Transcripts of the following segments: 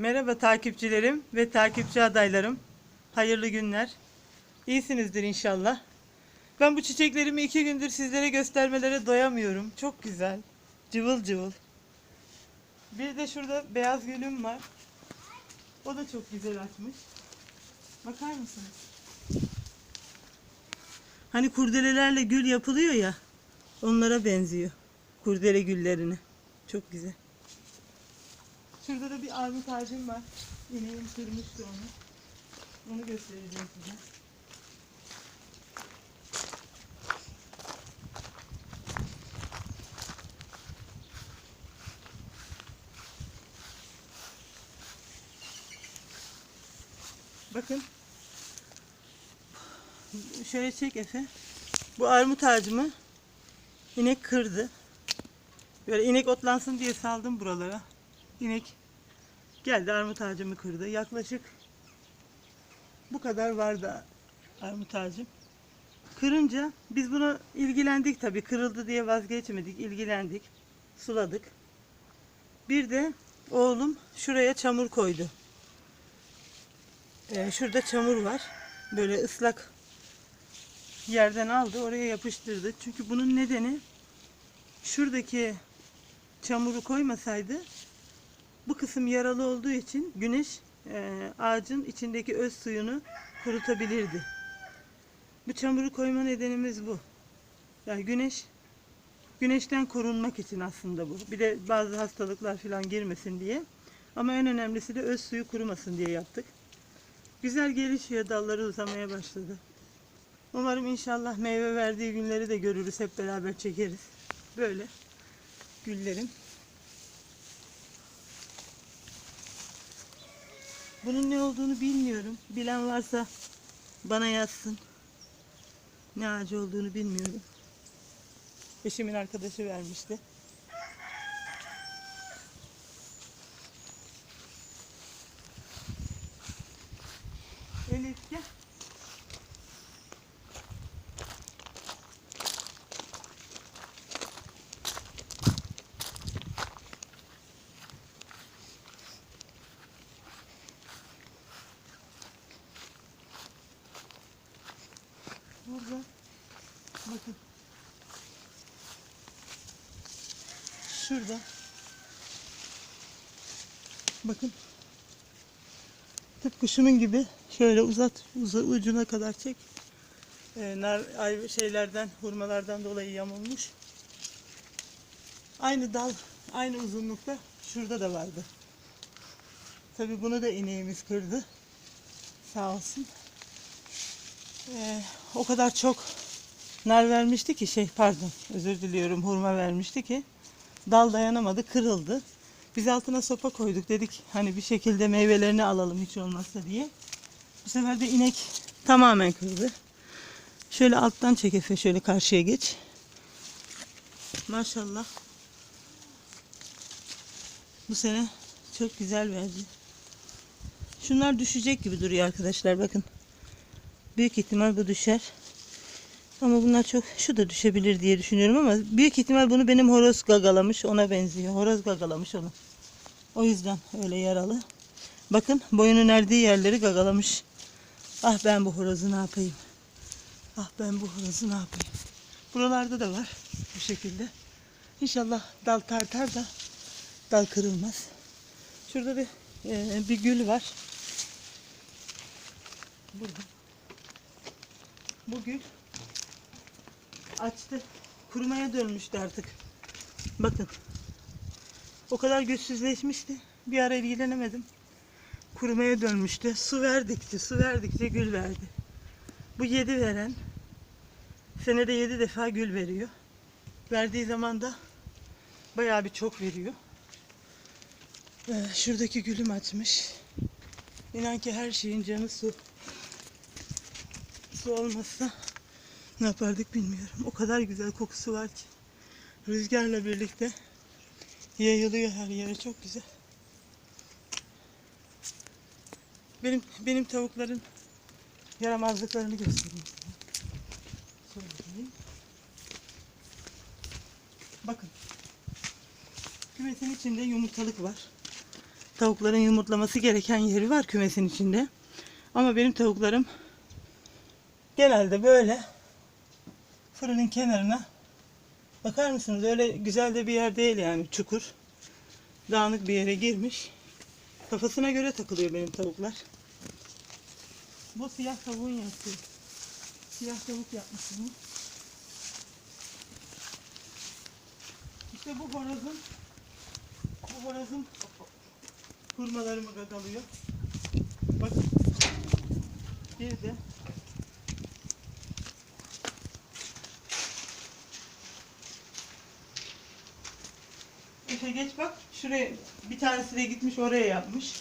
Merhaba takipçilerim ve takipçi adaylarım. Hayırlı günler. İyisinizdir inşallah. Ben bu çiçeklerimi iki gündür sizlere göstermelere doyamıyorum. Çok güzel. Cıvıl cıvıl. Bir de şurada beyaz gülüm var. O da çok güzel açmış. Bakar mısınız? Hani kurdelelerle gül yapılıyor ya. Onlara benziyor. Kurdele güllerine. Çok güzel. Şurada da bir armut ağacım var. İneğim sürmüştü onu. Onu göstereceğim size. Bakın. Şöyle çek Efe. Bu armut ağacımı inek kırdı. Böyle inek otlansın diye saldım buralara. İnek geldi armut ağacımı kırdı. Yaklaşık bu kadar vardı armut ağacım. Kırınca biz buna ilgilendik tabii. Kırıldı diye vazgeçmedik. ilgilendik. Suladık. Bir de oğlum şuraya çamur koydu. Ee, şurada çamur var. Böyle ıslak yerden aldı. Oraya yapıştırdı. Çünkü bunun nedeni şuradaki çamuru koymasaydı bu kısım yaralı olduğu için güneş e, ağacın içindeki öz suyunu kurutabilirdi. Bu çamuru koyma nedenimiz bu. Yani güneş güneşten korunmak için aslında bu. Bir de bazı hastalıklar falan girmesin diye. Ama en önemlisi de öz suyu kurumasın diye yaptık. Güzel gelişiyor, dalları uzamaya başladı. Umarım inşallah meyve verdiği günleri de görürüz, hep beraber çekeriz. Böyle güllerim. Bunun ne olduğunu bilmiyorum. Bilen varsa bana yazsın. Ne ağacı olduğunu bilmiyorum. Eşimin arkadaşı vermişti. Elif gel. Burada. Bakın. Şurada. Bakın. Tıpkı şunun gibi şöyle uzat, uza, ucuna kadar çek. Ee, nar, ay, şeylerden, hurmalardan dolayı yamulmuş. Aynı dal, aynı uzunlukta şurada da vardı. Tabi bunu da ineğimiz kırdı. Sağ olsun. Ee, o kadar çok nar vermişti ki şey pardon özür diliyorum hurma vermişti ki dal dayanamadı kırıldı. Biz altına sopa koyduk dedik hani bir şekilde meyvelerini alalım hiç olmazsa diye. Bu sefer de inek tamamen kırdı. Şöyle alttan çek Efe şöyle karşıya geç. Maşallah. Bu sene çok güzel verdi. Şunlar düşecek gibi duruyor arkadaşlar bakın. Büyük ihtimal bu düşer. Ama bunlar çok şu da düşebilir diye düşünüyorum ama büyük ihtimal bunu benim horoz gagalamış ona benziyor. Horoz gagalamış onu. O yüzden öyle yaralı. Bakın boyunun erdiği yerleri gagalamış. Ah ben bu horozu ne yapayım? Ah ben bu horozu ne yapayım? Buralarda da var bu şekilde. İnşallah dal tartar da dal kırılmaz. Şurada bir e, bir gül var. Burada. Bu gül açtı. Kurumaya dönmüştü artık. Bakın. O kadar güçsüzleşmişti. Bir ara ilgilenemedim. Kurumaya dönmüştü. Su verdikçe, su verdikçe gül verdi. Bu yedi veren senede yedi defa gül veriyor. Verdiği zaman da bayağı bir çok veriyor. Ee, şuradaki gülüm açmış. İnan ki her şeyin canı su. Su olmazsa ne yapardık bilmiyorum. O kadar güzel kokusu var ki. Rüzgarla birlikte yayılıyor her yere çok güzel. Benim benim tavukların yaramazlıklarını göstereyim. Söyleyeyim. Bakın. Kümesin içinde yumurtalık var. tavukların yumurtlaması gereken yeri var kümesin içinde. Ama benim tavuklarım genelde böyle fırının kenarına bakar mısınız öyle güzel de bir yer değil yani çukur. Dağınık bir yere girmiş. Kafasına göre takılıyor benim tavuklar. Bu siyah tavuğun yaptığı. Siyah tavuk yapmış bunu. İşte bu horozun bu horozun hurmalarımı gagalıyor. Bakın. Bir de Efe geç bak. Şuraya bir tanesi de gitmiş oraya yapmış.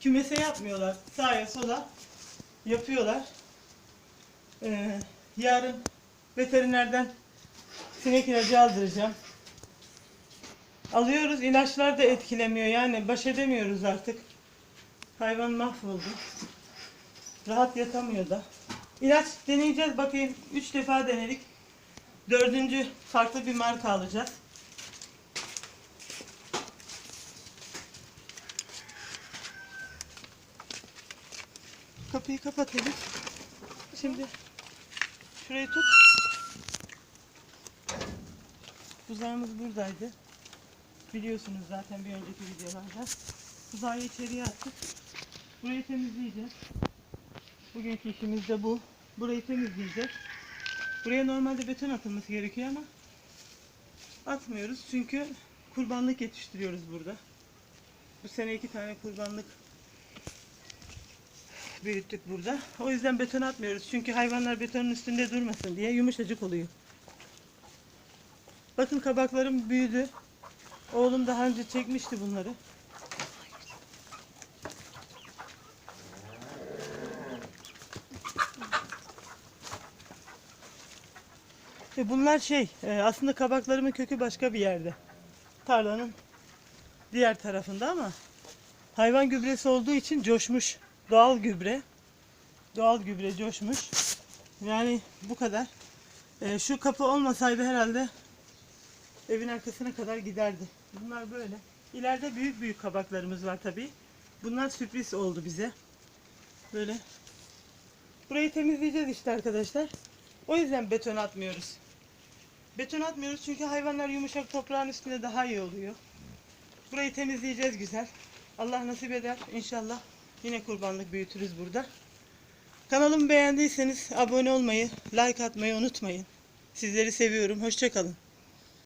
Kümese yapmıyorlar. Sağa sola yapıyorlar. Ee, yarın veterinerden sinek ilacı aldıracağım. Alıyoruz. ilaçlar da etkilemiyor. Yani baş edemiyoruz artık. Hayvan mahvoldu. Rahat yatamıyor da. İlaç deneyeceğiz bakayım. Üç defa denedik. Dördüncü farklı bir marka alacağız. Kapıyı kapatalım. Şimdi şurayı tut. Tuzağımız buradaydı. Biliyorsunuz zaten bir önceki videolarda. Tuzağı içeriye attık. Burayı temizleyeceğiz. Bugünkü işimiz de bu. Burayı temizleyeceğiz. Buraya normalde beton atılması gerekiyor ama atmıyoruz çünkü kurbanlık yetiştiriyoruz burada. Bu sene iki tane kurbanlık büyüttük burada. O yüzden beton atmıyoruz. Çünkü hayvanlar betonun üstünde durmasın diye yumuşacık oluyor. Bakın kabaklarım büyüdü. Oğlum daha önce çekmişti bunları. E bunlar şey, e, aslında kabaklarımın kökü başka bir yerde. Tarlanın diğer tarafında ama hayvan gübresi olduğu için coşmuş. Doğal gübre. Doğal gübre coşmuş. Yani bu kadar. E, şu kapı olmasaydı herhalde evin arkasına kadar giderdi. Bunlar böyle. İleride büyük büyük kabaklarımız var tabii. Bunlar sürpriz oldu bize. Böyle. Burayı temizleyeceğiz işte arkadaşlar. O yüzden beton atmıyoruz. Beton atmıyoruz çünkü hayvanlar yumuşak toprağın üstünde daha iyi oluyor. Burayı temizleyeceğiz güzel. Allah nasip eder inşallah yine kurbanlık büyütürüz burada. Kanalımı beğendiyseniz abone olmayı, like atmayı unutmayın. Sizleri seviyorum. Hoşçakalın.